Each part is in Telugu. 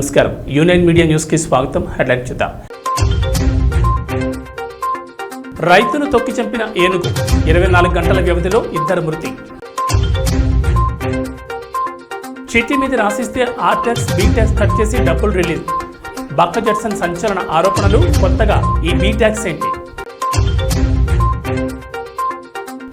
నమస్కారం. యూనియన్ మీడియా న్యూస్కి స్వాగతం. హెడ్లైన్ చూద్దాం. రైతును తొక్కి చంపిన ఏనుగు. ఇరవై నాలుగు గంటల వ్యవధిలో ఇద్దరు మృతి. చిట్టి మీద రాసిస్తే ఆర్టెక్స్ బీటెక్స్ కట్ చేసి డబ్బులు రిలీజ్. బక్క జడ్సన్ సంచలన ఆరోపణలు కొత్తగా ఈ బీటాక్స్ ఏంటి?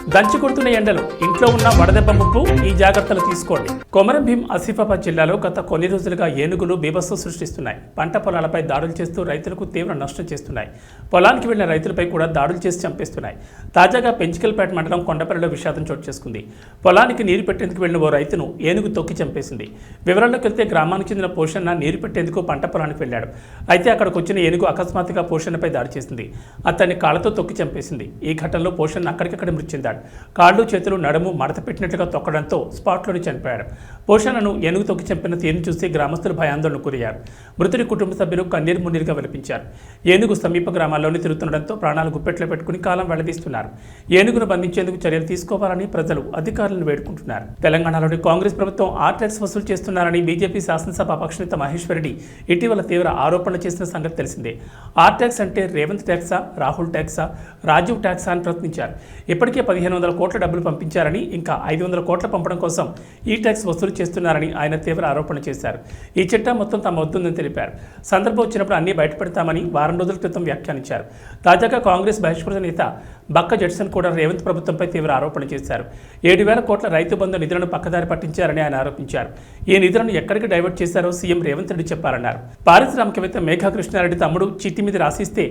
దంచి కొడుతున్న ఎండలు. ఇంట్లో ఉన్న వడదెబ్బ ముప్పు ఈ జాగ్రత్తలు తీసుకోండి. కొమరం భీం ఆసిఫాబాద్ జిల్లాలో గత కొన్ని రోజులుగా ఏనుగులు బీభత్సం సృష్టిస్తున్నాయి. పంట పొలాలపై దాడులు చేస్తూ రైతులకు తీవ్ర నష్టం చేస్తున్నాయి. పొలానికి వెళ్ళిన రైతులపై కూడా దాడులు చేసి చంపేస్తున్నాయి. తాజాగా పెంచికల్పేట మండలం కొండపల్లిలో విషాదం చోటు చేసుకుంది. పొలానికి నీరు పెట్టేందుకు వెళ్ళిన ఓ రైతును ఏనుగు తొక్కి చంపేసింది. వివరాల్లోకి వెళ్తే గ్రామానికి చెందిన పోషణ నీరు పెట్టేందుకు పంట పొలానికి వెళ్ళాడు. అయితే అక్కడికి వచ్చిన ఏనుగు అకస్మాత్తుగా పోషణపై దాడి చేసింది. అతన్ని కాళ్ళతో తొక్కి చంపేసింది. ఈ ఘటనలో పోషణ అక్కడికక్కడ మృతి చెందాడు. కాళ్ళు చేతులు నడుము మడత పెట్టినట్లుగా తొక్కడంతో స్పాట్లోనే చనిపోయాడు పోషణను ఏనుగు తొక్కి చంపిన తీరును చూసి గ్రామస్తులు భయాందోళన గురయ్యారు. మృతుడి కుటుంబ సభ్యులు కన్నీరు మున్నీరుగా విలపించారు. ఏనుగు సమీప గ్రామాల్లోనే తిరుగుతుండడంతో ప్రాణాలు గుప్పెట్లో పెట్టుకుని కాలం వెళ్ళదీస్తున్నారు. ఏనుగును బంధించేందుకు చర్యలు తీసుకోవాలని ప్రజలు అధికారులను వేడుకుంటున్నారు. తెలంగాణలోని కాంగ్రెస్ ప్రభుత్వం ఆర్ట్యాక్స్ వసూలు చేస్తున్నారని బీజేపీ శాసనసభ పక్షనేత మహేశ్వర్ రెడ్డి ఇటీవల తీవ్ర ఆరోపణలు చేసిన సంగతి తెలిసిందే. ఆర్ట్యాక్స్ అంటే రేవంత్ ట్యాక్సా రాహుల్ ట్యాక్సా రాజీవ్ ట్యాక్సా అని ప్రశ్నించారు. ఇప్పటికే పదిహేను వందల కోట్ల డబ్బులు పంపించారని ఇంకా ఐదు వందల కోట్ల పంపడం కోసం ఈ ట్యాక్స్ వసూలు చేస్తున్నారని ఆయన తీవ్ర ఆరోపణ చేశారు. ఈ చట్టం మొత్తం తమ వద్దుందని తెలిపారు. సందర్భం వచ్చినప్పుడు అన్నీ బయటపెడతామని వారం రోజుల క్రితం వ్యాఖ్యానించారు. తాజాగా కాంగ్రెస్ బహిష్కృత నేత బక్క జడ్సన్ కూడా రేవంత్ ప్రభుత్వంపై తీవ్ర ఆరోపణ చేశారు. ఏడు వేల కోట్ల రైతు బంధు నిధులను పక్కదారి పట్టించారని ఆయన ఆరోపించారు. ఈ నిధులను ఎక్కడికి డైవర్ట్ చేశారో సీఎం రేవంత్ రెడ్డి చెప్పారన్నారు పారిశ్రామికవేత్త మేఘా కృష్ణారెడ్డి తమ్ముడు చిట్టి మీద రాసిస్తే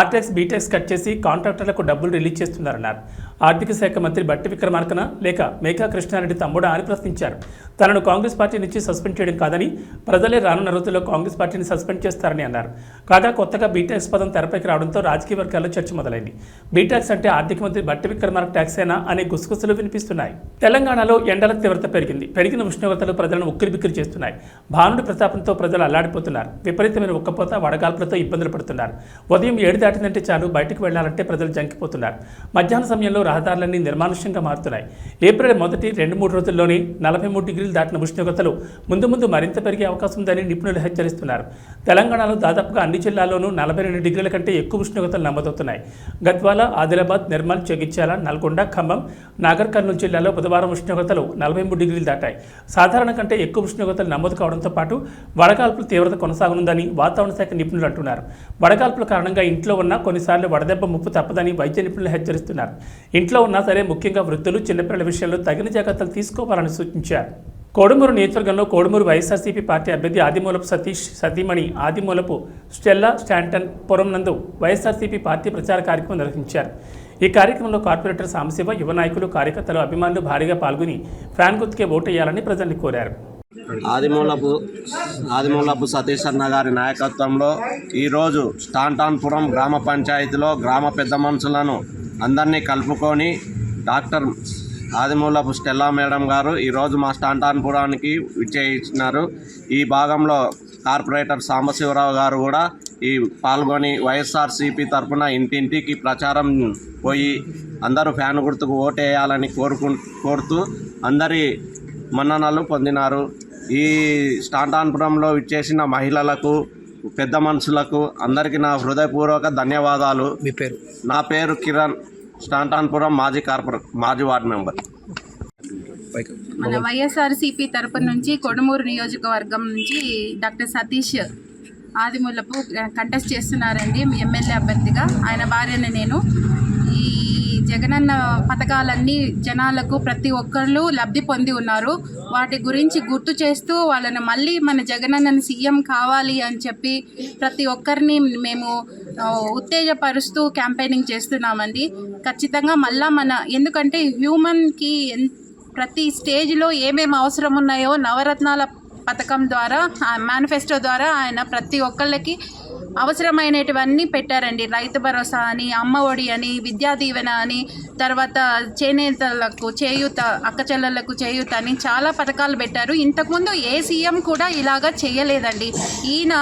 ఆర్టాక్స్ బీటాక్స్ కట్ చేసి కాంట్రాక్టర్లకు డబ్బులు రిలీజ్ చేస్తున్నారన్నారు. ఆర్థిక శాఖ మంత్రి బట్టి విక్రమార్కన లేక మేఘా కృష్ణారెడ్డి తమ్ముడా అని ప్రశ్నించారు. తనను కాంగ్రెస్ పార్టీ నుంచి సస్పెండ్ చేయడం కాదని ప్రజలే రానున్న రోజుల్లో కాంగ్రెస్ పార్టీని సస్పెండ్ చేస్తారని అన్నారు. కాగా కొత్తగా బీటాక్స్ పదం తెరపైకి రావడంతో రాజకీయ వర్గాల్లో చర్చ మొదలైంది. బీటాక్స్ అంటే ఆర్థిక మంత్రి బట్టి విక్రమార్క ట్యాక్సేనా అనే గుసగుసలు వినిపిస్తున్నాయి. తెలంగాణలో ఎండల తీవ్రత పెరిగింది. పెరిగిన ఉష్ణోగ్రతలు ప్రజలను ఉక్కిరిబిక్కిరి చేస్తున్నాయి. భానుడి ప్రతాపంతో ప్రజలు అల్లాడిపోతున్నారు. విపరీతమైన ఉక్కపోత వడగాల్పులతో ఇబ్బందులు పడుతున్నారు. ఉదయం ఏడు దాటిందంటే చాలు బయటకు వెళ్ళాలంటే ప్రజలు జంకిపోతున్నారు. మధ్యాహ్న సమయంలో రహదారులన్నీ నిర్మానుష్యంగా మారుతున్నాయి. ఏప్రిల్ మొదటి రెండు మూడు రోజుల్లోనే నలభై మూడు డిగ్రీలు దాటిన ఉష్ణోగ్రతలు ముందు ముందు మరింత పెరిగే అవకాశం ఉందని నిపుణులు హెచ్చరిస్తున్నారు. తెలంగాణలో దాదాపుగా అన్ని జిల్లాల్లోనూ నలభై రెండు డిగ్రీల కంటే ఎక్కువ ఉష్ణోగ్రతలు నమోదవుతున్నాయి. గద్వాల ఆదిలాబాద్ నిర్మల్ జగిత్యాల నల్గొండ ఖమ్మం నాగర్ కర్నూలు జిల్లాలో బుధవారం ఉష్ణోగ్రతలు నలభై మూడు డిగ్రీలు దాటాయి. సాధారణ కంటే ఎక్కువ ఉష్ణోగ్రతలు నమోదు కావడంతో పాటు వడగాల్పుల తీవ్రత కొనసాగనుందని వాతావరణ శాఖ నిపుణులు అంటున్నారు. వడగాల్పుల కారణంగా ఇంట్లో ఉన్న కొన్నిసార్లు వడదెబ్బ ముప్పు తప్పదని వైద్య నిపుణులు హెచ్చరిస్తున్నారు. ఇంట్లో ఉన్నా సరే ముఖ్యంగా వృద్ధులు చిన్నపిల్లల విషయంలో తగిన జాగ్రత్తలు తీసుకోవాలని సూచించారు. కోడుమూరు నియోజకవర్గంలో కోడుమూరు వైఎస్ఆర్సీపీ పార్టీ అభ్యర్థి ఆదిమూలపు సతీష్ సతీమణి ఆదిమూలపు స్టెల్లా స్టాంటన్ పురం నందు వైఎస్ఆర్సీపీ పార్టీ ప్రచార కార్యక్రమం నిర్వహించారు. ఈ కార్యక్రమంలో కార్పొరేటర్ సాంబశివ యువ నాయకులు కార్యకర్తలు అభిమానులు భారీగా పాల్గొని ఫ్యాన్ గుర్తుకే ఓటేయాలని ప్రజల్ని కోరారు. ఆదిమూలపు ఆదిమూలపు సతీష్ అన్న గారి నాయకత్వంలో ఈరోజు స్టాంటాన్పురం గ్రామ పంచాయతీలో గ్రామ పెద్ద మనుషులను అందరినీ కలుపుకొని డాక్టర్ ఆదిమూలపు స్టెల్లా మేడం గారు ఈరోజు మా స్టాంటాన్పురానికి విచ్చేయించినారు. ఈ భాగంలో కార్పొరేటర్ సాంబశివరావు గారు కూడా ఈ పాల్గొని వైఎస్ఆర్సీపీ తరఫున ఇంటింటికి ప్రచారం పోయి అందరూ ఫ్యాన్ గుర్తుకు ఓటేయాలని కోరుకు కోరుతూ అందరి మన్ననలు పొందినారు. ఈ స్టాంటాన్పురంలో విచ్చేసిన మహిళలకు పెద్ద మనుషులకు అందరికీ నా హృదయపూర్వక ధన్యవాదాలు. మీ పేరు? నా పేరు కిరణ్. స్టాంటాన్పురం మాజీ కార్పొరే మాజీ వార్డు మెంబర్. మన వైఎస్ఆర్సీపీ తరపు నుంచి కొడుమూరు నియోజకవర్గం నుంచి డాక్టర్ సతీష్ ఆదిమూలపు కంటెస్ట్ చేస్తున్నారండి. మీ ఎమ్మెల్యే అభ్యర్థిగా ఆయన భార్యని నేను. ఈ జగనన్న పథకాలన్నీ జనాలకు ప్రతి ఒక్కళ్ళు లబ్ధి పొంది ఉన్నారు. వాటి గురించి గుర్తు చేస్తూ వాళ్ళని మళ్ళీ మన జగనన్నని సీఎం కావాలి అని చెప్పి ప్రతి ఒక్కరిని మేము ఉత్తేజపరుస్తూ క్యాంపెయినింగ్ చేస్తున్నామండి. ఖచ్చితంగా మళ్ళా మన ఎందుకంటే హ్యూమన్కి ఎన్ ప్రతి స్టేజ్లో ఏమేమి అవసరం ఉన్నాయో నవరత్నాల పథకం ద్వారా మేనిఫెస్టో ద్వారా ఆయన ప్రతి ఒక్కళ్ళకి అవసరమైనటువన్నీ పెట్టారండి. రైతు భరోసా అని అమ్మ ఒడి అని విద్యా దీవెన అని తర్వాత చేనేతలకు చేయూత అక్కచెల్లెళ్ళకు చేయూత అని చాలా పథకాలు పెట్టారు. ఇంతకుముందు ఏ సీఎం కూడా ఇలాగా చేయలేదండి. ఈయన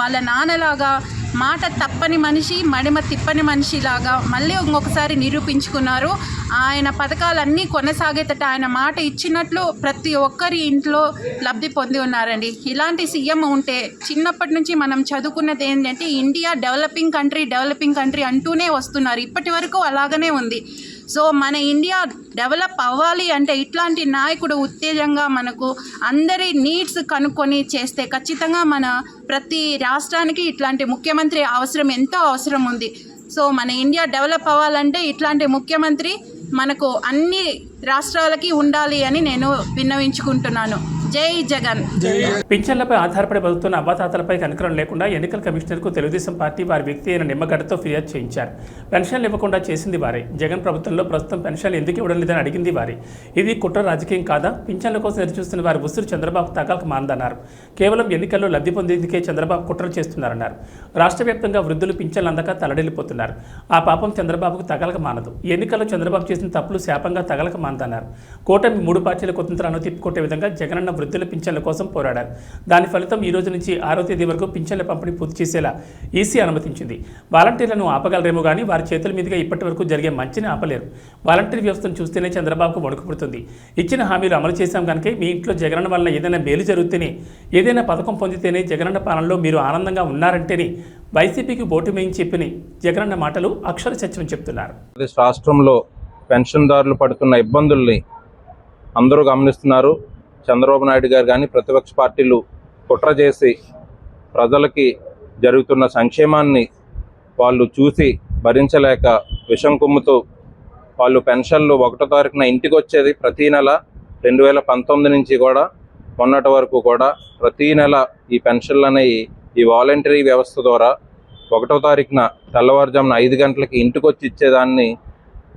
వాళ్ళ నాన్నలాగా మాట తప్పని మనిషి మడిమ తిప్పని మనిషి లాగా మళ్ళీ ఇంకొకసారి నిరూపించుకున్నారు. ఆయన పథకాలన్నీ కొనసాగేటట్టు ఆయన మాట ఇచ్చినట్లు ప్రతి ఒక్కరి ఇంట్లో లబ్ధి పొంది ఉన్నారండి. ఇలాంటి సీఎం ఉంటే చిన్నప్పటి నుంచి మనం చదువుకున్నది ఏంటంటే India developing country developing country అంటూనే వస్తున్నారు. ఇప్పటి వరకు అలాగనే ఉంది. సో మన ఇండియా డెవలప్ అవ్వాలి అంటే ఇట్లాంటి నాయకుడు ఉత్తేజంగా మనకు అందరి నీడ్స్ కనుక్కొని చేస్తే ఖచ్చితంగా మన ప్రతి రాష్ట్రానికి ఇట్లాంటి ముఖ్యమంత్రి అవసరం ఎంతో అవసరం ఉంది. సో మన ఇండియా డెవలప్ అవ్వాలంటే ఇట్లాంటి ముఖ్యమంత్రి మనకు అన్ని రాష్ట్రాలకి ఉండాలి అని నేను విన్నవించుకుంటున్నాను. జై జగన్. పింఛన్లపై ఆధారపడి బతుకుతున్న అవ్వాతాతలపై కనికరం లేకుండా ఎన్నికల కమిషనర్కు తెలుగుదేశం పార్టీ వారి వ్యక్తి అయిన నిమ్మగడ్డతో ఫిర్యాదు చేయించారు. పెన్షన్లు ఇవ్వకుండా చేసింది వారే. జగన్ ప్రభుత్వంలో ప్రస్తుతం పెన్షన్లు ఎందుకు ఇవ్వడం లేదని అడిగింది వారే. ఇది కుట్ర రాజకీయం కాదా? పింఛన్ల కోసం ఎదురుచూస్తున్న వారి ఉసురు చంద్రబాబు తగాలకు మాందన్నారు. కేవలం ఎన్నికల్లో లబ్ధి పొందేందుకే చంద్రబాబు కుట్రలు చేస్తున్నారన్నారు. రాష్ట్ర వ్యాప్తంగా వృద్ధులు పింఛన్లు అందక తలడిల్లిపోతున్నారు. ఆ పాపం చంద్రబాబుకు తగలక మానదు. ఎన్నికల్లో చంద్రబాబు చేసిన తప్పులు శాపంగా తగలక మాందన్నారు. కూటమి మూడు పార్టీల కుతంత్రాలను తిప్పికొట్టే విధంగా జగనన్న వృద్ధుల పింఛన్ల కోసం పోరాడారు. దాని ఫలితం ఈ రోజు నుంచి ఆరో తేదీ వరకు పింఛన్ల పంపిణీ పూర్తి చేసేలా ఈసీ అనుమతించింది. వాలంటీర్లను ఆపగలరేమో కానీ వారి చేతుల మీదుగా ఇప్పటి వరకు జరిగే మంచిని ఆపలేరు. వాలంటీర్ వ్యవస్థను చూస్తేనే చంద్రబాబుకు వణుకు పుడుతుంది. ఇచ్చిన హామీలు అమలు చేశాం కనుక మీ ఇంట్లో జగనన్న వల్ల ఏదైనా మేలు జరిగితేనే ఏదైనా పథకం పొందితేనే జగనన్న పాలనలో మీరు ఆనందంగా ఉన్నారంటేనే వైసీపీకి ఓటు మేయని చెప్పిన జగనన్న మాటలు అక్షర సత్యం చెప్తున్నారు. రాష్ట్రంలో పెన్షన్దారులు పడుతున్న ఇబ్బందుల్ని అందరూ గమనిస్తున్నారు. చంద్రబాబు నాయుడు గారు కానీ ప్రతిపక్ష పార్టీలు కుట్ర చేసి ప్రజలకి జరుగుతున్న సంక్షేమాన్ని వాళ్ళు చూసి భరించలేక విషం కుమ్ముతూ వాళ్ళు పెన్షన్లు ఒకటో తారీఖున ఇంటికి వచ్చేది ప్రతీ నెల రెండు వేల పంతొమ్మిది నుంచి కూడా మొన్నటి వరకు కూడా ప్రతీ నెల ఈ పెన్షన్లు అనేవి ఈ వాలంటరీ వ్యవస్థ ద్వారా ఒకటో తారీఖున తెల్లవారుజామున ఐదు గంటలకి ఇంటికి వచ్చి ఇచ్చేదాన్ని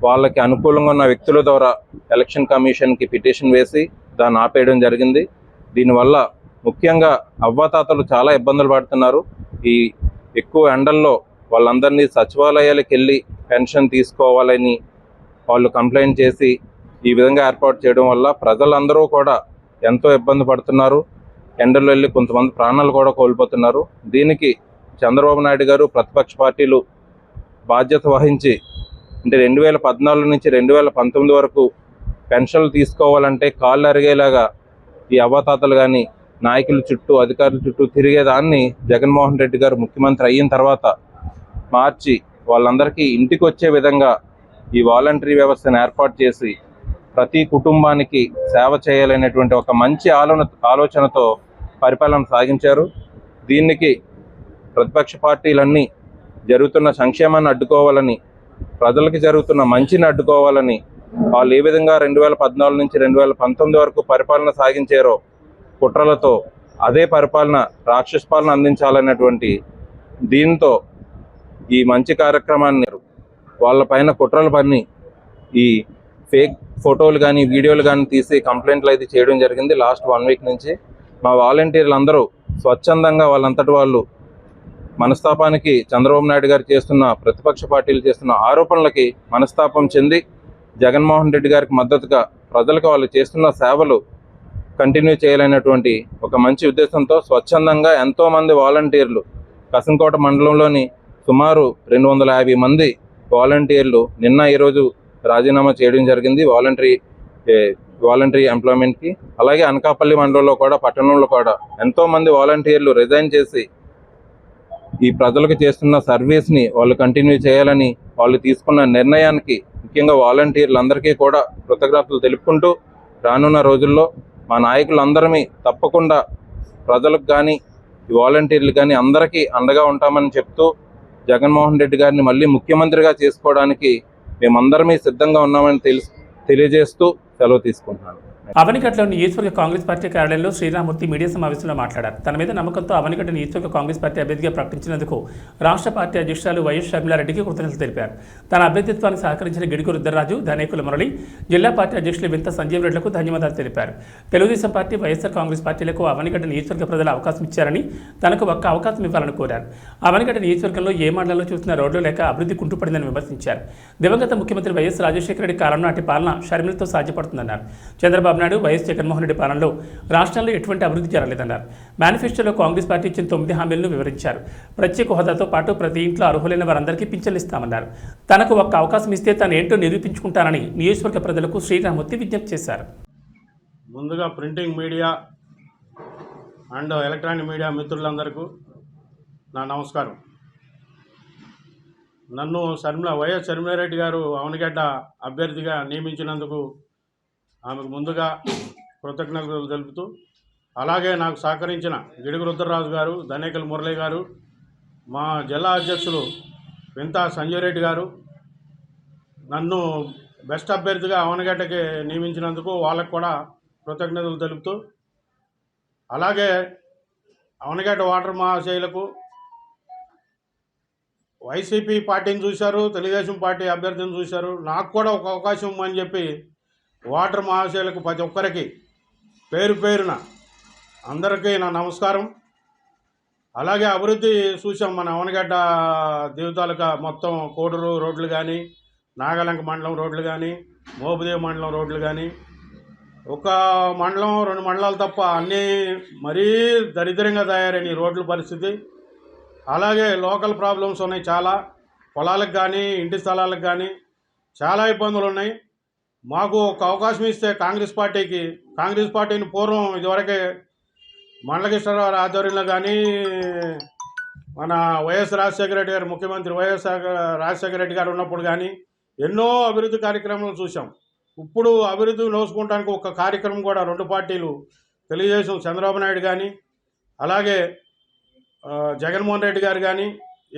వాళ్ళకి అనుకూలంగా ఉన్న వ్యక్తుల ద్వారా ఎలక్షన్ కమిషన్కి పిటిషన్ వేసి దాన్ని ఆపేయడం జరిగింది. దీనివల్ల ముఖ్యంగా అవ్వాతాతలు చాలా ఇబ్బందులు పడుతున్నారు. ఈ ఎక్కువ ఎండల్లో వాళ్ళందరినీ సచివాలయాలకు వెళ్ళి పెన్షన్ తీసుకోవాలని వాళ్ళు కంప్లైంట్ చేసి ఈ విధంగా ఏర్పాటు చేయడం వల్ల ప్రజలందరూ కూడా ఎంతో ఇబ్బంది పడుతున్నారు. ఎండల్లో వెళ్ళి కొంతమంది ప్రాణాలు కూడా కోల్పోతున్నారు. దీనికి చంద్రబాబు నాయుడు గారు ప్రతిపక్ష పార్టీలు బాధ్యత వహించి అంటే రెండు వేల పద్నాలుగు నుంచి రెండు వేల పంతొమ్మిది వరకు పెన్షన్లు తీసుకోవాలంటే కాళ్ళు అరిగేలాగా ఈ అవ్వాతాతలు కానీ నాయకుల చుట్టూ అధికారుల చుట్టూ తిరిగేదాన్ని జగన్మోహన్ రెడ్డి గారు ముఖ్యమంత్రి అయిన తర్వాత మార్చి వాళ్ళందరికీ ఇంటికి వచ్చే విధంగా ఈ వాలంటరీ వ్యవస్థను ఏర్పాటు చేసి ప్రతి కుటుంబానికి సేవ చేయాలనేటువంటి ఒక మంచి ఆలోచన ఆలోచనతో పరిపాలన సాగించారు. దీనికి ప్రతిపక్ష పార్టీలన్నీ జరుగుతున్న సంక్షేమాన్ని అడ్డుకోవాలని ప్రజలకి జరుగుతున్న మంచిని అడ్డుకోవాలని వాళ్ళు ఏ విధంగా రెండు వేల పద్నాలుగు నుంచి రెండు వేల పంతొమ్మిది వరకు పరిపాలన సాగించారో కుట్రలతో అదే పరిపాలన రాక్షస పాలన అందించాలనేటువంటి దీంతో ఈ మంచి కార్యక్రమాన్ని వాళ్ళపైన కుట్రలు పన్ని ఈ ఫేక్ ఫోటోలు కానీ వీడియోలు కానీ తీసి కంప్లైంట్లు అయితే చేయడం జరిగింది. లాస్ట్ వన్ వీక్ నుంచి మా వాలంటీర్లు అందరూ స్వచ్ఛందంగా వాళ్ళంతటి వాళ్ళు మనస్తాపానికి చంద్రబాబు నాయుడు గారు చేస్తున్న ప్రతిపక్ష పార్టీలు చేస్తున్న ఆరోపణలకి మనస్తాపం చెంది జగన్మోహన్ రెడ్డి గారికి మద్దతుగా ప్రజలకు వాళ్ళు చేస్తున్న సేవలు కంటిన్యూ చేయాలనేటువంటి ఒక మంచి ఉద్దేశంతో స్వచ్ఛందంగా ఎంతోమంది వాలంటీర్లు కసంకోట మండలంలోని సుమారు రెండు వందల యాభై మంది వాలంటీర్లు నిన్న ఈరోజు రాజీనామా చేయడం జరిగింది. వాలంటరీ వాలంటరీ ఎంప్లాయ్మెంట్కి అలాగే అనకాపల్లి మండలంలో కూడా పట్టణంలో కూడా ఎంతో మంది వాలంటీర్లు రిజైన్ చేసి ఈ ప్రజలకు చేస్తున్న సర్వీస్ని వాళ్ళు కంటిన్యూ చేయాలని వాళ్ళు తీసుకున్న నిర్ణయానికి ముఖ్యంగా వాలంటీర్లందరికీ కూడా కృతజ్ఞతలు తెలుపుకుంటూ రానున్న రోజుల్లో మా నాయకులందరమీ తప్పకుండా ప్రజలకు కానీ ఈ వాలంటీర్లు కానీ అందరికీ అండగా ఉంటామని చెప్తూ జగన్మోహన్ రెడ్డి గారిని మళ్ళీ ముఖ్యమంత్రిగా చేసుకోవడానికి మేమందరమీ సిద్ధంగా ఉన్నామని తెలిసి తెలియజేస్తూ సెలవు తీసుకుంటున్నాను. అవనిగడ్డలోని నియోజకవర్గ కాంగ్రెస్ పార్టీ కార్యాలయంలో శ్రీరామూర్తి మీడియా సమావేశంలో మాట్లాడారు. తన మీద నమ్మకంతో అవనిగడ్డ నియోజకవర్గ కాంగ్రెస్ పార్టీ అభ్యర్థిగా ప్రకటించినందుకు రాష్ట్ర పార్టీ అధ్యక్షురాలు వైఎస్ షర్మిలారెడ్డికి కృతజ్ఞతలు తెలిపారు. తన అభ్యర్థిత్వానికి సహకరించిన గిడుగు రుద్రరాజు ధనేకుల మురళి జిల్లా పార్టీ అధ్యక్షులు వింత సంజీవ్ రెడ్లకు ధన్యవాదాలు తెలిపారు. తెలుగుదేశం పార్టీ వైఎస్ఆర్ కాంగ్రెస్ పార్టీలకు అవనిగడ్డ నియోజకవర్గ ప్రజలు అవకాశం ఇచ్చారని తనకు ఒక్క అవకాశం ఇవ్వాలని కోరారు. అవనిగడ్డ నియోజకవర్గంలో ఏ మండలంలో చూసిన రోడ్లు లేక అభివృద్ధి కుంటుపడిందని విమర్శించారు. దివంగత ముఖ్యమంత్రి వైఎస్ రాజశేఖర రెడ్డి కాలం నాటి పాలన షర్మిలతో సాధ్యపడుతుందన్నారు. చంద్రబాబు చంద్రబాబు నాయుడు వైఎస్ జగన్మోహన్ రెడ్డి పాలనలో రాష్ట్రంలో ఎటువంటి అభివృద్ధి జరగలేదన్నారు. మేనిఫెస్టోలో కాంగ్రెస్ పార్టీ ఇచ్చిన తొమ్మిది హామీలను వివరించారు. ప్రత్యేక హోదాతో పాటు ప్రతి ఇంట్లో అర్హులైన వారందరికీ పింఛన్లు ఇస్తామన్నారు. తనకు ఒక్క అవకాశం ఇస్తే తాను ఏంటో నిరూపించుకుంటానని నియోజకవర్గ ప్రజలకు శ్రీరామూర్తి విజ్ఞప్తి చేశారు. ముందుగా printing media and electronic media మిత్రులందరికీ నా నమస్కారం. నన్ను శర్మిల వైఎస్ శర్మిలారెడ్డి గారు అవనగడ్డ అభ్యర్థిగా నియమించినందుకు ఆమెకు ముందుగా కృతజ్ఞతలు తెలుపుతూ అలాగే నాకు సహకరించిన గిడుగు రుద్రరాజు గారు ధనేకల్ మురళి గారు మా జిల్లా అధ్యక్షులు వింతా సంజయ్ రెడ్డి గారు నన్ను బెస్ట్ అభ్యర్థిగా అవనగడ్డకి నియమించినందుకు వాళ్ళకు కూడా కృతజ్ఞతలు తెలుపుతూ అలాగే అవనగడ్డ వాటర్ మహాశైలకు వైసీపీ పార్టీని చూశారు తెలుగుదేశం పార్టీ అభ్యర్థిని చూశారు నాకు కూడా ఒక అవకాశం ఇవ్వమని చెప్పి వాటర్ మహాశయులకు ప్రతి ఒక్కరికి పేరు పేరున అందరికీ నా నమస్కారం. అలాగే అభివృద్ధి చూసాం మన అవనగడ్డ దేవతాలక మొత్తం కోడూరు రోడ్లు కానీ నాగలంక మండలం రోడ్లు కానీ మోపుదేవి మండలం రోడ్లు కానీ ఒక మండలం రెండు మండలాలు తప్ప అన్నీ మరీ దరిద్రంగా తయారైన ఈ రోడ్ల పరిస్థితి. అలాగే లోకల్ ప్రాబ్లమ్స్ ఉన్నాయి చాలా. పొలాలకు కానీ ఇంటి స్థలాలకు కానీ చాలా ఇబ్బందులు ఉన్నాయి. మాకు ఒక అవకాశం ఇస్తే కాంగ్రెస్ పార్టీకి కాంగ్రెస్ పార్టీని పూర్వం ఇదివరకే మండలకృష్ణరావు ఆధ్వర్యంలో కానీ మన వైఎస్ రాజశేఖర రెడ్డి గారు ముఖ్యమంత్రి వైఎస్ రాజశేఖర రెడ్డి గారు ఉన్నప్పుడు కానీ ఎన్నో అభివృద్ధి కార్యక్రమాలు చూసాం ఇప్పుడు అభివృద్ధి నోసుకోవడానికి ఒక కార్యక్రమం కూడా రెండు పార్టీలు తెలుగుదేశం చంద్రబాబు నాయుడు కానీ అలాగే జగన్మోహన్ రెడ్డి గారు కానీ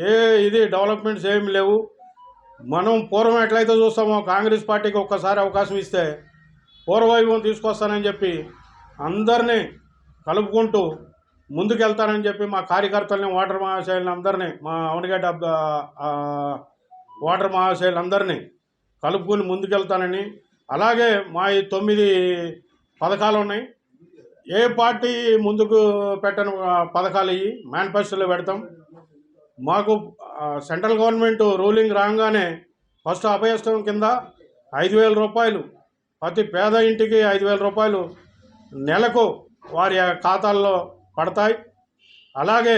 ఏ ఇది డెవలప్మెంట్స్ ఏమి లేవు. మనం పూర్వం ఎట్లయితే చూస్తామో కాంగ్రెస్ పార్టీకి ఒక్కసారి అవకాశం ఇస్తే పూర్వవైభవం తీసుకొస్తానని చెప్పి అందరినీ కలుపుకుంటూ ముందుకెళ్తానని చెప్పి మా కార్యకర్తల్ని వాటర్ మహాశైలిని అందరినీ మా అవనగడ్డ ఓటర్ ఆ, వాటర్ కలుపుకుని కలుపుకొని ముందుకెళ్తానని అలాగే మా ఈ తొమ్మిది పథకాలు ఉన్నాయి. ఏ పార్టీ ముందుకు పెట్టని పథకాలు ఇవి మేనిఫెస్టోలో పెడతాం. మాకు సెంట్రల్ గవర్నమెంట్ రూలింగ్ రాగానే ఫస్ట్ అభయస్థం కింద ఐదు వేల రూపాయలు ప్రతి పేద ఇంటికి ఐదు వేల రూపాయలు నెలకు వారి ఖాతాల్లో పడతాయి. అలాగే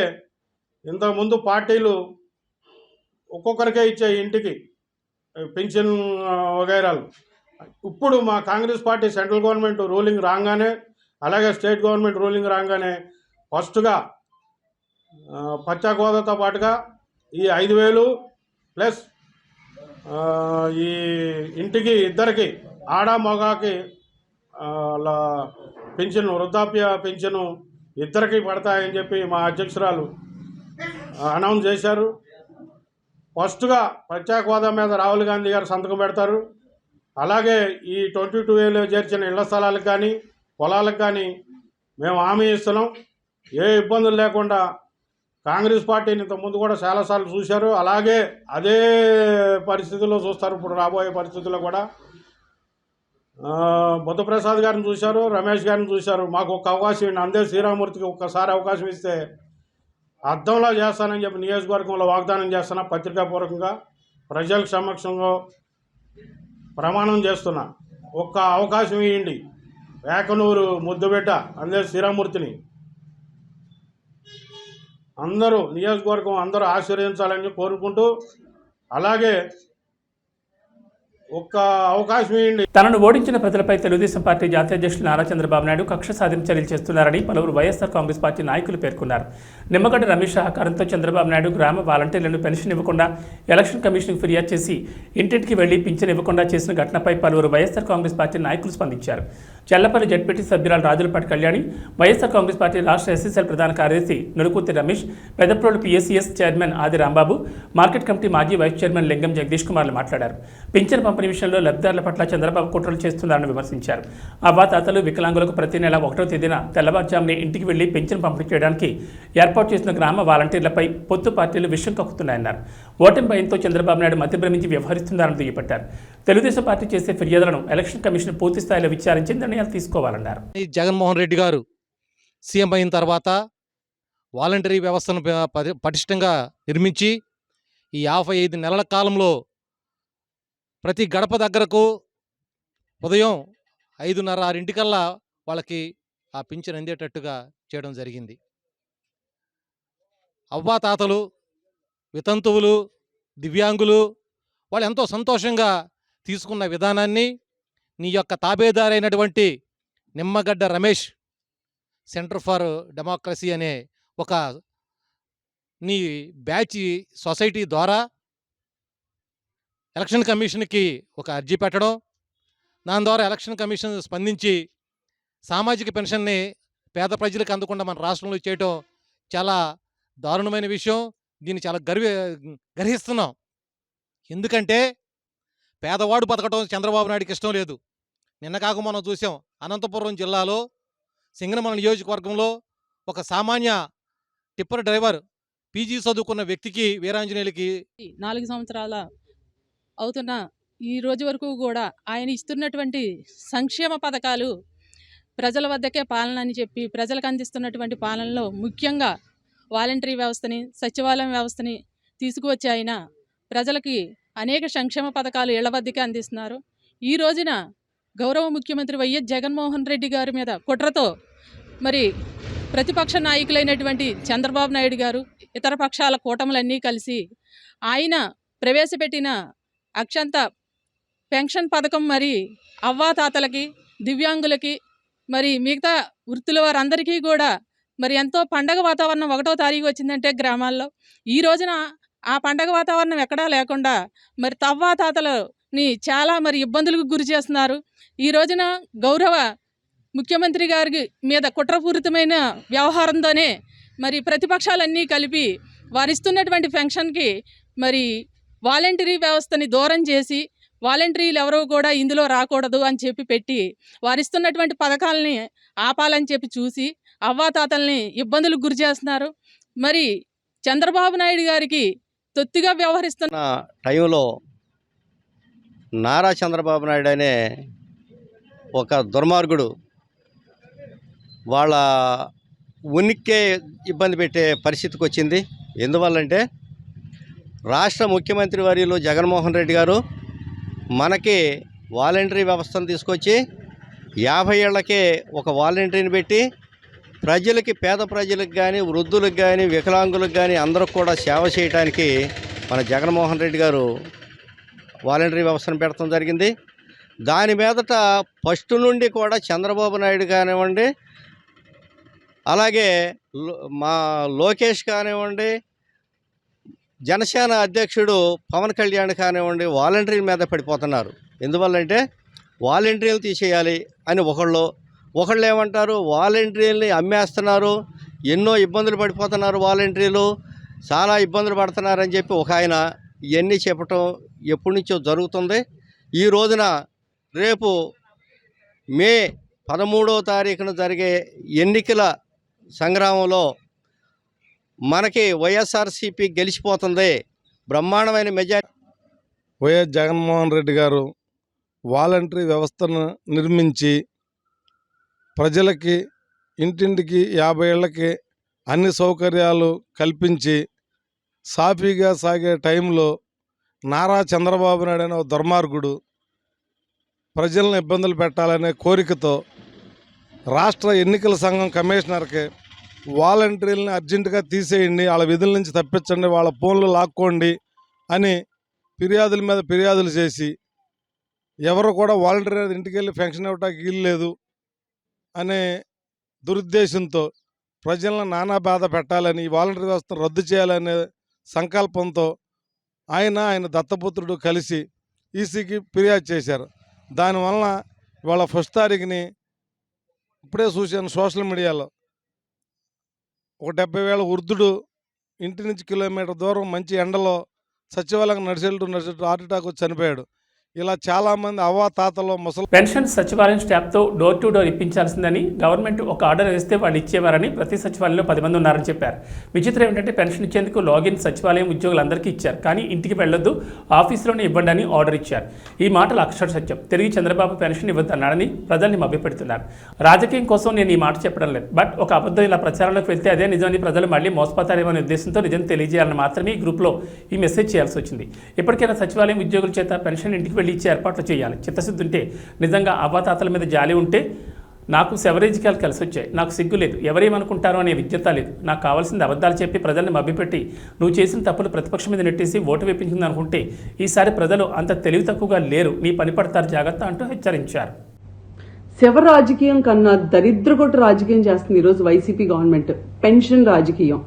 ఇంతకుముందు పార్టీలు ఒక్కొక్కరికే ఇచ్చే ఇంటికి పెన్షన్ వగైరాలు. ఇప్పుడు మా Congress party central government ruling రాగానే అలాగే స్టేట్ గవర్నమెంట్ రూలింగ్ రాగానే ఫస్ట్గా పచ్చా గోదాతో పాటుగా ఈ ఐదు వేలు ప్లస్ ఈ ఇంటికి ఇద్దరికి ఆడ మగాకి అలా పెన్షన్ వృద్ధాప్య పెన్షను ఇద్దరికి పడతాయని చెప్పి మా అధ్యక్షురాలు అనౌన్స్ చేశారు. ఫస్ట్గా ప్రత్యేక హోదా మీద రాహుల్ గాంధీ గారు సంతకం పెడతారు. అలాగే ఈ ట్వంటీ టూ ఏలో చేర్చిన ఇళ్ళ స్థలాలకు కానీ పొలాలకు కానీ మేము హామీ ఇస్తున్నాం. ఏ ఇబ్బందులు లేకుండా కాంగ్రెస్ పార్టీని ఇంతకుముందు కూడా చాలాసార్లు చూశారు. అలాగే అదే పరిస్థితుల్లో చూస్తారు. ఇప్పుడు రాబోయే పరిస్థితుల్లో కూడా. బుద్ధప్రసాద్ గారిని చూశారు రమేష్ గారిని చూశారు. మాకు ఒక అవకాశం ఇవ్వండి. అందే శ్రీరామూర్తికి ఒక్కసారి అవకాశం ఇస్తే అర్థంలా చేస్తానని చెప్పి నియోజకవర్గంలో వాగ్దానం చేస్తున్నా పత్రికాపూర్వకంగా. ప్రజల సమక్షంలో ప్రమాణం చేస్తున్నా. ఒక్క అవకాశం ఇవ్వండి. వేకనూరు ముద్దుబిడ్డ అందే శ్రీరామూర్తిని అందరూ నియోజకవర్గం అందరూ ఆశీర్వదించాలని కోరుకుంటూ అలాగే ఒక్క అవకాశం ఇవ్వండి. తనను ఓడించిన ప్రజలపై తెలుగుదేశం పార్టీ జాతీయ అధ్యక్షులు నారా చంద్రబాబు నాయుడు కక్ష సాధింపు చర్యలు చేస్తున్నారని పలువురు వైఎస్ఆర్ కాంగ్రెస్ పార్టీ నాయకులు పేర్కొన్నారు. నిమ్మగడ్డ రమేష్ సహకారంతో చంద్రబాబు నాయుడు గ్రామ వాలంటీర్లను పెన్షన్ ఇవ్వకుండా ఎలక్షన్ కమిషన్కు ఫిర్యాదు చేసి ఇంటింటికి వెళ్ళి పింఛన్ ఇవ్వకుండా చేసిన ఘటనపై పలువురు వైఎస్ఆర్ కాంగ్రెస్ పార్టీ నాయకులు స్పందించారు. చెల్లపల్లి జడ్పీటీ సభ్యురాలు రాజులపాటి కళ్యాణి వైఎస్ఆర్ కాంగ్రెస్ పార్టీ రాష్ట్ర ఎస్ఎస్ఎల్ ప్రధాన కార్యదర్శి Nadukurthi Ramesh Pedaprolu PSCS chairman Adi Rambabu market committee మాజీ వైస్ చైర్మన్ లింగం జగదీష్ కుమార్లు మాట్లాడారు. పింఛన్ పంపిణీ విషయంలో లబ్ధిదారుల పట్ల చంద్రబాబు కుట్రలు చేస్తున్నారని విమర్శించారు. అవ్వాతాతలు వికలాంగులకు ప్రతి నెల ఒకటో తేదీన తెల్లవారుజామునే ఇంటికి వెళ్ళి పింఛన్ పంపిణీ చేయడానికి ఏర్పాటు చేసిన గ్రామ వాలంటీర్లపై పొత్తు పార్టీలు విషయం కక్కుతున్నాయన్నారు ఓటమి భయంతో చంద్రబాబు నాయుడు మతిభ్రమించి వ్యవహరిస్తున్నారని దుయ్యబట్టారు. తెలుగుదేశం పార్టీ చేసే ఫిర్యాదులను ఎలక్షన్ కమిషన్ పూర్తి స్థాయిలో విచారించి నిర్ణయాలు తీసుకోవాలన్నారు. ఈ జగన్మోహన్ రెడ్డి గారు సీఎం అయిన తర్వాత వాలంటరీ వ్యవస్థను ప- పటిష్టంగా నిర్మించి ఈ యాభై ఐదు నెలల కాలంలో ప్రతి గడప దగ్గరకు ఉదయం ఐదున్నర ఆరింటికల్లా వాళ్ళకి ఆ పింఛన్ అందేటట్టుగా చేయడం జరిగింది. అవ్వాతాతలు వితంతువులు దివ్యాంగులు వాళ్ళు ఎంతో సంతోషంగా తీసుకున్న విధానాన్ని నీ యొక్క తాబేదారైనటువంటి Nimmagadda Ramesh centre for democracy అనే ఒక నీ బ్యాచ్ సొసైటీ ద్వారా ఎలక్షన్ కమిషన్కి ఒక అర్జీ పెట్టడం దాని ద్వారా ఎలక్షన్ కమిషన్ స్పందించి సామాజిక పెన్షన్ని పేద ప్రజలకు అందకుండా మన రాష్ట్రంలో చేయటం చాలా దారుణమైన విషయం. దీన్ని చాలా గర్వ గర్హిస్తున్నాం. ఎందుకంటే పేదవాడు బతకటం చంద్రబాబు నాయుడుకి ఇష్టం లేదు. నిన్న కాక మనం చూసాం. అనంతపురం జిల్లాలో సింగనమల నియోజకవర్గంలో ఒక సామాన్య టిప్పర్ డ్రైవర్ పీజీ చదువుకున్న వ్యక్తికి వీరాంజనేయులకి నాలుగు సంవత్సరాల అవుతున్న ఈ రోజు వరకు కూడా ఆయన ఇస్తున్నటువంటి సంక్షేమ పథకాలు ప్రజల వద్దకే పాలన అని చెప్పి ప్రజలకు అందిస్తున్నటువంటి పాలనలో ముఖ్యంగా వాలంటరీ వ్యవస్థని సచివాలయం వ్యవస్థని తీసుకువచ్చి ఆయన ప్రజలకి అనేక సంక్షేమ పథకాలు ఇళ్ళ వద్దకే అందిస్తున్నారు. ఈ రోజున గౌరవ ముఖ్యమంత్రి వైఎస్ జగన్మోహన్ రెడ్డి గారి మీద కుట్రతో మరి ప్రతిపక్ష నాయకులైనటువంటి చంద్రబాబు నాయుడు గారు ఇతర పక్షాల కూటములన్నీ కలిసి ఆయన ప్రవేశపెట్టిన అక్షంత పెన్షన్ పథకం మరి అవ్వాతాతలకి దివ్యాంగులకి మరి మిగతా వృత్తుల వారందరికీ కూడా మరి ఎంతో పండగ వాతావరణం ఒకటో తారీఖు వచ్చిందంటే గ్రామాల్లో. ఈ రోజున ఆ పండగ వాతావరణం ఎక్కడా లేకుండా మరి తవ్వాతాతలని చాలా మరి ఇబ్బందులకు గురి చేస్తున్నారు. ఈ రోజున గౌరవ ముఖ్యమంత్రి గారి మీద కుట్రపూరితమైన వ్యవహారంతోనే మరి ప్రతిపక్షాలన్నీ కలిపి వారిస్తున్నటువంటి పెన్షన్కి మరి వాలంటరీ వ్యవస్థని దూరం చేసి వాలంటీర్లు ఎవరో కూడా ఇందులో రాకూడదు అని చెప్పి పెట్టి వారిస్తున్నటువంటి పథకాలని ఆపాలని చెప్పి చూసి అవ్వాతాతల్ని ఇబ్బందులకు గురి చేస్తున్నారు. మరి చంద్రబాబు నాయుడు గారికి తొత్తిగా వ్యవహరిస్తున్న టైంలో నారా చంద్రబాబు నాయుడు అనే ఒక దుర్మార్గుడు వాళ్ళ ఉనికే ఇబ్బంది పెట్టే పరిస్థితికి వచ్చింది. ఎందువల్లంటే రాష్ట్ర ముఖ్యమంత్రి వర్యులు జగన్మోహన్ రెడ్డి గారు మనకి వాలంటరీ వ్యవస్థను తీసుకొచ్చి యాభై ఏళ్ళకే ఒక వాలంటరీని పెట్టి ప్రజలకి పేద ప్రజలకు కానీ వృద్ధులకు కానీ వికలాంగులకు కానీ అందరికి కూడా సేవ చేయడానికి మన జగన్మోహన్ రెడ్డి గారు వాలంటరీ వ్యవస్థను పెట్టడం జరిగింది. దాని మీదట ఫస్ట్ నుండి కూడా చంద్రబాబు నాయుడు కానివ్వండి అలాగే లో- మా లోకేష్ కానివ్వండి జనసేన అధ్యక్షుడు పవన్ కళ్యాణ్ కానివ్వండి వాలంటీర్ మీద పడిపోతున్నారు. ఎందువల్లంటే వాలంటీర్లు తీసేయాలి అని ఒకళ్ళు. ఒకళ్ళు ఏమంటారు వాలంటీర్ని అమ్మేస్తున్నారు. ఎన్నో ఇబ్బందులు పడిపోతున్నారు వాలంటీర్లు. చాలా ఇబ్బందులు పడుతున్నారని చెప్పి ఒక ఆయన ఇవన్నీ చెప్పటం ఎప్పటి నుంచో జరుగుతుంది. ఈ రోజున రేపు మే పదమూడవ తారీఖున జరిగే ఎన్నికల సంగ్రామంలో మనకి వైఎస్ఆర్సీపీ గెలిచిపోతుంది. బ్రహ్మాండమైన మెజార్టీ వైఎస్ జగన్మోహన్ రెడ్డి గారు వాలంటరీ వ్యవస్థను నిర్మించి ప్రజలకి ఇంటింటికి యాభై ఏళ్ళకి అన్ని సౌకర్యాలు కల్పించి సాఫీగా సాగే టైంలో నారా చంద్రబాబు నాయుడు అనే ఒక దుర్మార్గుడు ప్రజలను ఇబ్బందులు పెట్టాలనే కోరికతో రాష్ట్ర ఎన్నికల సంఘం కమిషనర్కి వాలంటీర్లని అర్జెంటుగా తీసేయండి వాళ్ళ విధుల నుంచి తప్పించండి వాళ్ళ ఫోన్లు లాక్కోండి అని ఫిర్యాదుల మీద ఫిర్యాదులు చేసి ఎవరు కూడా వాలంటీర్ ఇంటికి వెళ్ళి పెన్షన్ ఇవ్వటానికి వీల్లేదు అనే దురుద్దేశంతో ప్రజలను నానా బాధ పెట్టాలని ఈ వాలంటీర్ వ్యవస్థను రద్దు చేయాలనే సంకల్పంతో ఆయన ఆయన దత్తపుత్రుడు కలిసి ఈసీకి ఫిర్యాదు చేశారు. దానివలన ఇవాళ ఫస్ట్ తారీఖుని ఇప్పుడే చూశాను సోషల్ మీడియాలో. ఒక డెబ్బై వేల వృద్ధుడు ఇంటి నుంచి కిలోమీటర్ దూరం మంచి ఎండలో సచివాలయం నడిచెళ్తూ నడిచెళ్తూ హార్ట్ అటాక్ వచ్చి చనిపోయాడు. ఇలా చాలామంది అవ్వా ముసలి పెన్షన్ సచివాలయం స్టాఫ్తో డోర్ టు డోర్ ఇప్పించాల్సిందని గవర్నమెంట్ ఒక ఆర్డర్ వేస్తే వాళ్ళు ఇచ్చేవారని ప్రతి సచివాలయంలో పది మంది ఉన్నారని చెప్పారు. విచిత్రం ఏంటంటే పెన్షన్ ఇచ్చేందుకు లాగిన్ సచివాలయం ఉద్యోగులందరికీ ఇచ్చారు కానీ ఇంటికి వెళ్ళొద్దు ఆఫీసులోనే ఇవ్వండి అని ఆర్డర్ ఇచ్చారు. ఈ మాటలు అక్షర సత్యం. తిరిగి చంద్రబాబు పెన్షన్ ఇవ్వద్దన్నాడని ప్రజల్ని మభ్యపెడుతున్నారు. రాజకీయం కోసం నేను ఈ మాట చెప్పడం లేదు. బట్ ఒక అబద్ధం ఇలా ప్రచారంలోకి వెళ్తే అదే నిజాన్ని ప్రజలు మళ్ళీ మోసపోతారేమో ఉద్దేశంతో నిజం తెలియజేయాలని మాత్రమే ఈ గ్రూప్లో ఈ మెసేజ్ చేయాల్సి వచ్చింది. ఇప్పటికైనా సచివాలయం ఉద్యోగుల చేత పెన్షన్ ఇంటికి వెళ్ళి పెళ్ళి ఇచ్చే ఏర్పాట్లు చేయాలి. చిత్తశుద్ధి ఉంటే నిజంగా అవ్వాతాతల మీద జాలి ఉంటే నాకు సెవరేజికాలు కలిసి వచ్చాయి నాకు సిగ్గు లేదు. ఎవరేమనుకుంటారో అనే విజ్ఞత లేదు. నాకు కావాల్సింది అబద్ధాలు చెప్పి ప్రజల్ని మభ్యపెట్టి నువ్వు చేసిన తప్పులు ప్రతిపక్షం మీద నెట్టేసి ఓటు వేపించింది అనుకుంటే ఈసారి ప్రజలు అంత తెలివి తక్కువగా లేరు. నీ పని పడతారు జాగ్రత్త అంటూ హెచ్చరించారు. శవ రాజకీయం కన్నా దరిద్రగొట్టు రాజకీయం చేస్తుంది ఈరోజు వైసీపీ గవర్నమెంట్. పెన్షన్ రాజకీయం.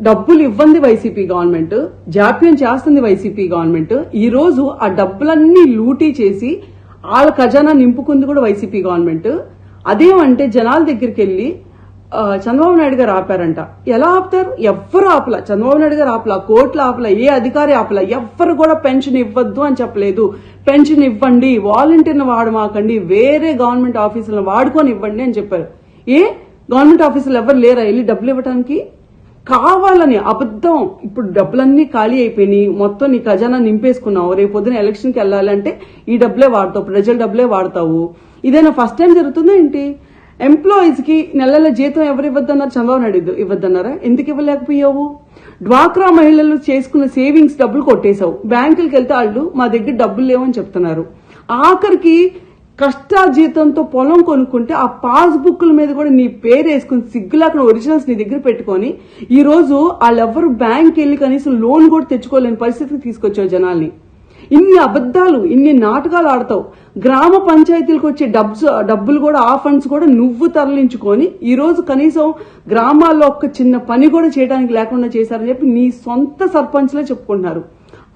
డబ్బులు ఇవ్వంది వైసీపీ గవర్నమెంట్ జాప్యం చేస్తుంది వైసీపీ గవర్నమెంట్. ఈ రోజు ఆ డబ్బులన్నీ లూటీ చేసి వాళ్ళ ఖజానా నింపుకుంది కూడా వైసీపీ గవర్నమెంట్. అదేమంటే జనాల దగ్గరికి వెళ్ళి చంద్రబాబు నాయుడు గారు ఆపారంట. ఎలా ఆపుతారు? ఎవ్వరు ఆపల. చంద్రబాబు నాయుడు గారు ఆపల. కోర్టులు ఆపల. ఏ అధికారి ఆపల. ఎవ్వరు కూడా పెన్షన్ ఇవ్వద్దు అని చెప్పలేదు. పెన్షన్ ఇవ్వండి వాలంటీర్ని వాడమాకండి వేరే గవర్నమెంట్ ఆఫీసులను వాడుకొని ఇవ్వండి అని చెప్పారు. ఏ? గవర్నమెంట్ ఆఫీసులు ఎవరు లేరా? వెళ్ళి డబ్బులు ఇవ్వడానికి కావాలని అబద్ధం. ఇప్పుడు డబ్బులన్నీ ఖాళీ అయిపోయినాయి. మొత్తం నీ ఖజానా నింపేసుకున్నావు. రేపు పొద్దున ఎలక్షన్కి వెళ్ళాలంటే ఈ డబ్బులే వాడతావు. ప్రజల డబ్బులే వాడతావు. ఇదైనా ఫస్ట్ టైం జరుగుతుందా ఏంటి? ఎంప్లాయీస్కి జీతం ఎవరు ఇవ్వద్దన్నారు చంద్రబాబు నాయుడు ఇవ్వద్దన్నారా? ఎందుకు ఇవ్వలేకపోయావు? డ్వాక్రా మహిళలు చేసుకున్న సేవింగ్స్ డబ్బులు కొట్టేశావు. బ్యాంకులకు వెళ్తే వాళ్ళు మా దగ్గర డబ్బులు లేవని చెప్తున్నారు. ఆఖరికి కష్టాజీతంతో పొలం కొనుక్కుంటే ఆ పాస్బుక్ల మీద కూడా నీ పేరు వేసుకుని సిగ్గులాక్కడ ఒరిజినల్స్ నీ దగ్గర పెట్టుకొని ఈ రోజు వాళ్ళెవ్వరు బ్యాంక్ వెళ్ళి కనీసం లోన్ కూడా తెచ్చుకోలేని పరిస్థితికి తీసుకొచ్చావు జనాల్ని. ఇన్ని అబద్ధాలు ఇన్ని నాటకాలు ఆడతావు. గ్రామ పంచాయతీలకు వచ్చే డబ్బు డబ్బులు కూడా ఆ ఫండ్స్ కూడా నువ్వు తరలించుకొని ఈ రోజు కనీసం గ్రామాల్లో ఒక్క చిన్న పని కూడా చేయడానికి లేకుండా చేశారని చెప్పి నీ సొంత సర్పంచ్లే చెప్పుకుంటున్నారు.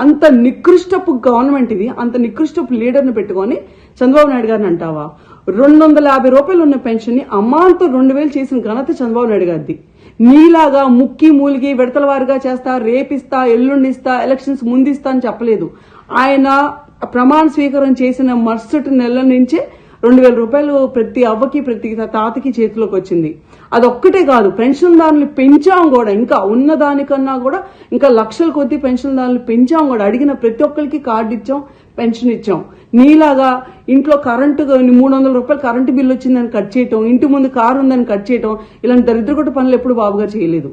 అంత నికృష్టపు గవర్నమెంట్ ఇది అంత నికృష్టపు లీడర్ని పెట్టుకొని చంద్రబాబు నాయుడు గారిని అంటావా? రెండు వందల యాభై రూపాయలు ఉన్న పెన్షన్ని అమ్మాంతో రెండు వేలు చేసిన ఘనత చంద్రబాబు నాయుడు గారిది. నీలాగా ముక్కి మూలిగి విడతల వారిగా చేస్తా రేపిస్తా ఎల్లుండిస్తా ఎలక్షన్స్ ముందిస్తా అని చెప్పలేదు. ఆయన ప్రమాణ స్వీకారం చేసిన మరుసటి నెల నుంచే రెండు వేల రూపాయలు ప్రతి అవ్వకి ప్రతి తాతకి చేతిలోకి వచ్చింది. అదొక్కటే కాదు పెన్షన్దారులు పెంచాం కూడా. ఇంకా ఉన్న దానికన్నా కూడా ఇంకా లక్షల కొద్ది పెన్షన్దారులు పెంచాం కూడా. అడిగిన ప్రతి ఒక్కరికి కార్డు ఇచ్చాం పెన్షన్ ఇచ్చాం. నీలాగా ఇంట్లో కరెంటు మూడు వందల రూపాయలు కరెంటు బిల్లు వచ్చిందని కట్ చేయటం ఇంటి ముందు కారు ఉందని కట్ చేయటం ఇలాంటి దరిద్రగొట్ట పనులు ఎప్పుడు బాబుగా చేయలేదు.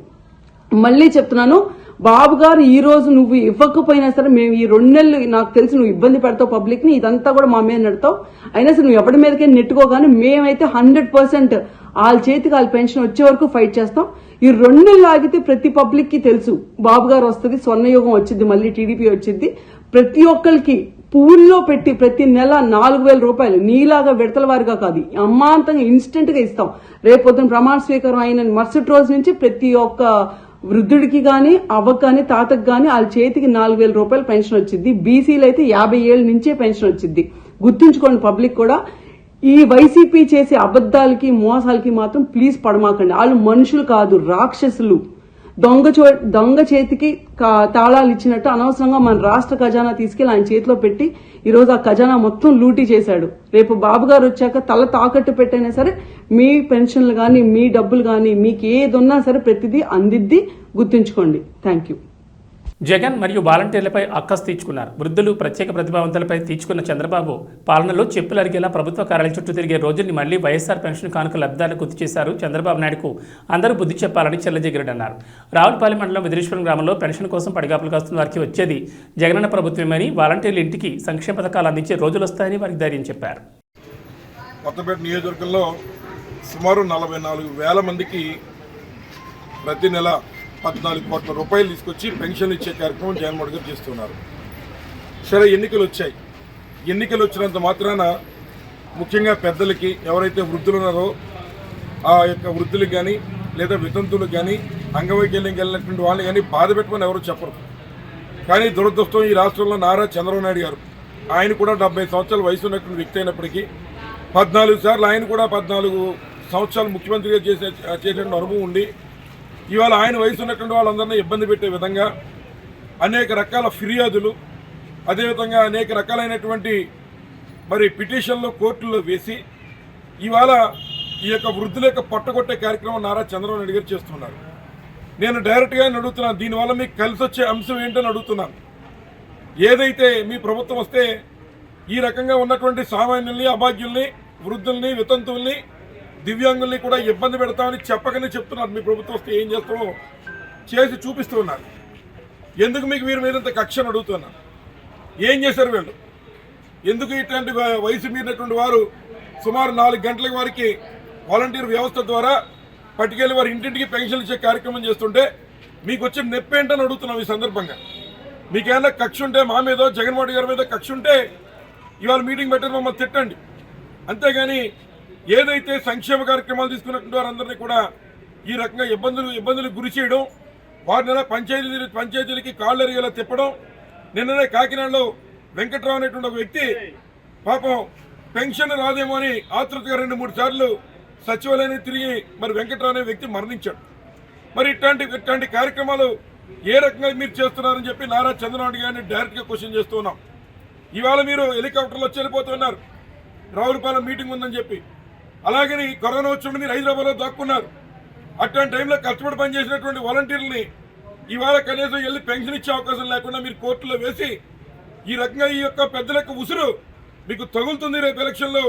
మళ్ళీ చెప్తున్నాను బాబు గారు ఈ రోజు నువ్వు ఇవ్వకపోయినా సరే మేము ఈ రెండు నెలలు నాకు తెలిసి నువ్వు ఇబ్బంది పెడతావు పబ్లిక్ని ఇదంతా కూడా మా మీద నడతావు. అయినా సరే నువ్వు ఎవరి మీదకే నెట్టుకోగానే మేమైతే హండ్రెడ్ పర్సెంట్ వాళ్ళ చేతికి వాళ్ళ పెన్షన్ వచ్చే వరకు ఫైట్ చేస్తాం. ఈ రెండు నెలలు ఆగితే ప్రతి పబ్లిక్కి తెలుసు బాబు గారు వస్తుంది స్వర్ణయుగం వచ్చింది మళ్ళీ టీడీపీ వచ్చింది. ప్రతి ఒక్కరికి పూల్లో పెట్టి ప్రతి నెల నాలుగు వేల రూపాయలు నీలాగా విడతల వారిగా కాదు అమ్మాంతంగా ఇన్స్టెంట్గా ఇస్తాం. రేపొద్దున ప్రమాణ స్వీకారం అయిన మరుసటి రోజు నుంచి ప్రతి ఒక్క వృద్ధుడికి గాని అవ్వకు తాతకు గాని వాళ్ళ చేతికి నాలుగు వేల రూపాయలు పెన్షన్ వచ్చింది. బీసీలు అయితే యాభై ఏళ్ళ నుంచే పెన్షన్ వచ్చింది. గుర్తుంచుకోండి పబ్లిక్ కూడా. ఈ వైసీపీ చేసే అబద్ధాలకి మోసాలకి మాత్రం ప్లీజ్ పడమాకండి. వాళ్ళు మనుషులు కాదు రాక్షసులు. దొంగ చో దొంగ చేతికి కా- తాళాలు ఇచ్చినట్టు అనవసరంగా మన రాష్ట్ర ఖజానా తీసుకెళ్ళి ఆయన చేతిలో పెట్టి ఈ రోజు ఆ ఖజానా మొత్తం లూటీ చేశాడు. రేపు బాబు గారు వచ్చాక తల తాకట్టు పెట్టైనా సరే మీ పెన్షన్లు కానీ మీ డబ్బులు కానీ మీకు ఏది ఉన్నా సరే ప్రతిదీ అందిద్ది గుర్తుంచుకోండి. Thank you. జగన్ మరియు వాలంటీర్లపై అక్కస్ తీర్చుకున్నారు. వృద్ధులు ప్రత్యేక ప్రతిభావంతులపై తీర్చుకున్న చంద్రబాబు పాలనలో చెప్పులు అరిగేలా ప్రభుత్వ కార్యాలయం చుట్టూ తిరిగే రోజుల్ని మళ్ళీ వైఎస్ఆర్ పెన్షన్ కానుక లబ్ధాలు గుర్తు చేశారు చంద్రబాబు నాయుడుకు. అందరూ బుద్ధి చెప్పాలని చెల్లజగిరెడ్డి అన్నారు రావులపాలెం మండలం విదిరేశ్వరం గ్రామంలో పెన్షన్ కోసం పడిగాపులు కాస్తున్న వారికి వచ్చేది జగనన్న ప్రభుత్వమేని వాలంటీర్లు ఇంటికి సంక్షేమ పథకాలు అందించే రోజులు వస్తాయని వారికి ధైర్యం చెప్పారు. కొత్తపేట నియోజకవర్గంలో సుమారు నలభై నాలుగు వేల మందికి ప్రతి నెల పద్నాలుగు కోట్ల రూపాయలు తీసుకొచ్చి పెన్షన్ ఇచ్చే కార్యక్రమం జగన్మోహన్ గారు చేస్తున్నారు. సరే ఎన్నికలు వచ్చాయి. ఎన్నికలు వచ్చినంత మాత్రాన ముఖ్యంగా పెద్దలకి ఎవరైతే వృద్ధులు ఉన్నారో ఆ యొక్క వృద్ధులకు కానీ లేదా వితంతులకు కానీ అంగవైకల్యం కలిగినటువంటి వాళ్ళని కానీ బాధ పెట్టమని ఎవరు చెప్పరు. కానీ దురదృష్టం ఈ రాష్ట్రంలో నారా చంద్రబాబు నాయుడు గారు. ఆయన కూడా డెబ్బై సంవత్సరాల వయసు ఉన్నటువంటి వ్యక్తి అయినప్పటికీ పద్నాలుగు సార్లు ఆయన కూడా పద్నాలుగు సంవత్సరాలు ముఖ్యమంత్రిగా చేసే చేసినటువంటి అనుభవం ఉండి ఇవాళ ఆయన వయసు ఉన్నటువంటి వాళ్ళందరినీ ఇబ్బంది పెట్టే విధంగా అనేక రకాల ఫిర్యాదులు అదేవిధంగా అనేక రకాలైనటువంటి మరి పిటిషన్లు కోర్టుల్లో వేసి ఇవాళ ఈ యొక్క వృద్ధుల యొక్క పట్టగొట్టే కార్యక్రమం నారా చంద్రబాబు నాయుడు గారు చేస్తున్నారు. నేను డైరెక్ట్గా అడుగుతున్నాను దీనివల్ల మీకు కలిసి వచ్చే అంశం ఏంటని అడుగుతున్నాను. ఏదైతే మీ ప్రభుత్వం వస్తే ఈ రకంగా ఉన్నటువంటి సామాన్యుల్ని అభాగ్యుల్ని వృద్ధుల్ని వితంతుల్ని దివ్యాంగుల్ని కూడా ఇబ్బంది పెడతామని చెప్పకనే చెప్తున్నారు. మీ ప్రభుత్వం వస్తే ఏం చేస్తామో చేసి చూపిస్తున్నారు. ఎందుకు మీకు మీరు మీద కక్షను అడుగుతున్నారు? ఏం చేశారు వీళ్ళు? ఎందుకు ఇట్లాంటి వ- వయసు మీరినటువంటి వారు సుమారు నాలుగు గంటల వారికి వాలంటీర్ వ్యవస్థ ద్వారా పట్టుకెళ్ళి వారి ఇంటింటికి పెన్షన్ ఇచ్చే కార్యక్రమం చేస్తుంటే మీకు వచ్చిన నొప్పి ఏంటని అడుగుతున్నాం ఈ సందర్భంగా. మీకేమైనా కక్ష ఉంటే మా మీద జగన్మోహన్ గారి మీద కక్ష ఉంటే ఇవాళ మీటింగ్ పెట్టని మమ్మల్ని తిట్టండి. అంతేగాని ఏదైతే సంక్షేమ కార్యక్రమాలు తీసుకున్నటువంటి వారందరినీ కూడా ఈ రకంగా ఇబ్బందులు ఇబ్బందులకు గురి చేయడం వారిని ఎలా పంచాయతీ పంచాయతీలకి కాళ్ళు ఎరిగేలా తిప్పడం నిన్ననే కాకినాడలో వెంకట్రావు అనేటువంటి ఒక వ్యక్తి పాపం పెన్షన్ రాదేమో అని ఆతృతగా రెండు మూడు సార్లు సచివాలయాన్ని తిరిగి మరి వెంకట్రావు అనే వ్యక్తి మరణించాడు. మరి ఇట్లాంటి ఇట్లాంటి కార్యక్రమాలు ఏ రకంగా మీరు చేస్తున్నారని చెప్పి నారా చంద్రబాబు గారిని డైరెక్ట్గా క్వశ్చన్ చేస్తున్నాం ఇవాళ మీరు హెలికాప్టర్లో వచ్చి వెళ్ళిపోతున్నారు రావులపాలెం మీటింగ్ ఉందని చెప్పి. అలాగని కరోనా వచ్చినప్పుడు మీరు హైదరాబాద్లో దాక్కున్నారు. అట్లాంటి టైంలో కష్టపడి పనిచేసినటువంటి వాలంటీర్లని ఇవాళ కనీసం వెళ్ళి పెన్షన్ ఇచ్చే అవకాశం లేకుండా మీరు కోర్టులో వేసి ఈ రకంగా ఈ యొక్క పెద్దల ఉసురు మీకు తగులుతుంది రేపు ఎలక్షన్లో.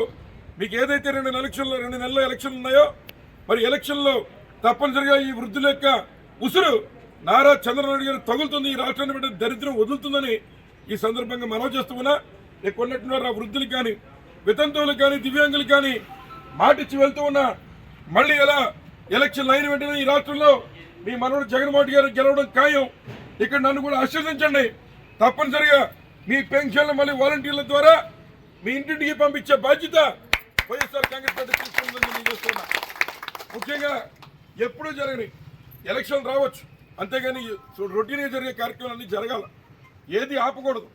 మీకు ఏదైతే రెండు ఎలక్షన్లో రెండు నెలల ఎలక్షన్లు ఉన్నాయో మరి ఎలక్షన్లో తప్పనిసరిగా ఈ వృద్ధుల యొక్క ఉసురు నారా చంద్రబాబు గారు తగులుతుంది ఈ రాష్ట్రాన్ని పెట్టిన దరిద్రం వదులుతుందని ఈ సందర్భంగా మనవి చేస్తున్నా ఇక్కడ ఉన్నటువంటి ఆ వృద్ధులకు కానీ వితంతువులకు కానీ దివ్యాంగులకు కానీ మాటిచ్చి వెళ్తూ ఉన్నా మళ్ళీ ఎలా ఎలక్షన్ అయిన వెంటనే ఈ రాష్ట్రంలో మీ మనవడు జగన్మోహన్ గారు గెలవడం ఖాయం. ఇక్కడ నన్ను కూడా ఆశీర్వదించండి. తప్పనిసరిగా మీ పెన్షన్లు మళ్ళీ వాలంటీర్ల ద్వారా మీ ఇంటింటికి పంపించే బాధ్యత వైఎస్ఆర్ కాంగ్రెస్ పార్టీ తీసుకుందని నేను చేస్తున్నా. ముఖ్యంగా ఎప్పుడూ జరగని ఎలక్షన్ రావచ్చు. అంతేగాని రొటీన్గా జరిగే కార్యక్రమాలన్నీ జరగాల. ఏది ఆపకూడదు.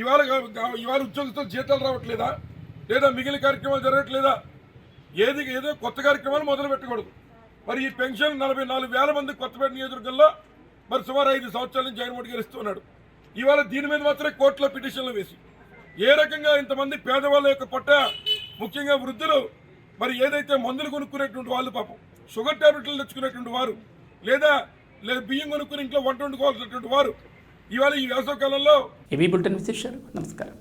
ఇవాళ ఇవాళ ఉద్యోగస్తులు జీతాలు రావట్లేదా? లేదా మిగిలిన కార్యక్రమాలు జరగట్లేదా? ఏది ఏదో కొత్త కార్యక్రమాలు మొదలు పెట్టకూడదు. మరి ఈ పెన్షన్ నలభై నాలుగు వేల మంది కొత్తపేట నియోజకవర్గంలో మరి సుమారు ఐదు సంవత్సరాల నుంచి జగన్మోహన్ గారు ఇస్తున్నాడు ఇవాళ దీని మీద మాత్రమే కోర్టులో పిటిషన్లు వేసి ఏ రకంగా ఇంతమంది పేదవాళ్ళ యొక్క పొట్ట ముఖ్యంగా వృద్ధులు మరి ఏదైతే మందులు కొనుక్కునేటువంటి వాళ్ళు పాపం షుగర్ టాబ్లెట్లు తెచ్చుకునేటువంటి వారు లేదా లేదా బియ్యం కొనుక్కుని ఇంట్లో వంట వండుకోవాల్సినటువంటి వారు ఇవాళ ఈ వేసవ కాలంలో నమస్కారం.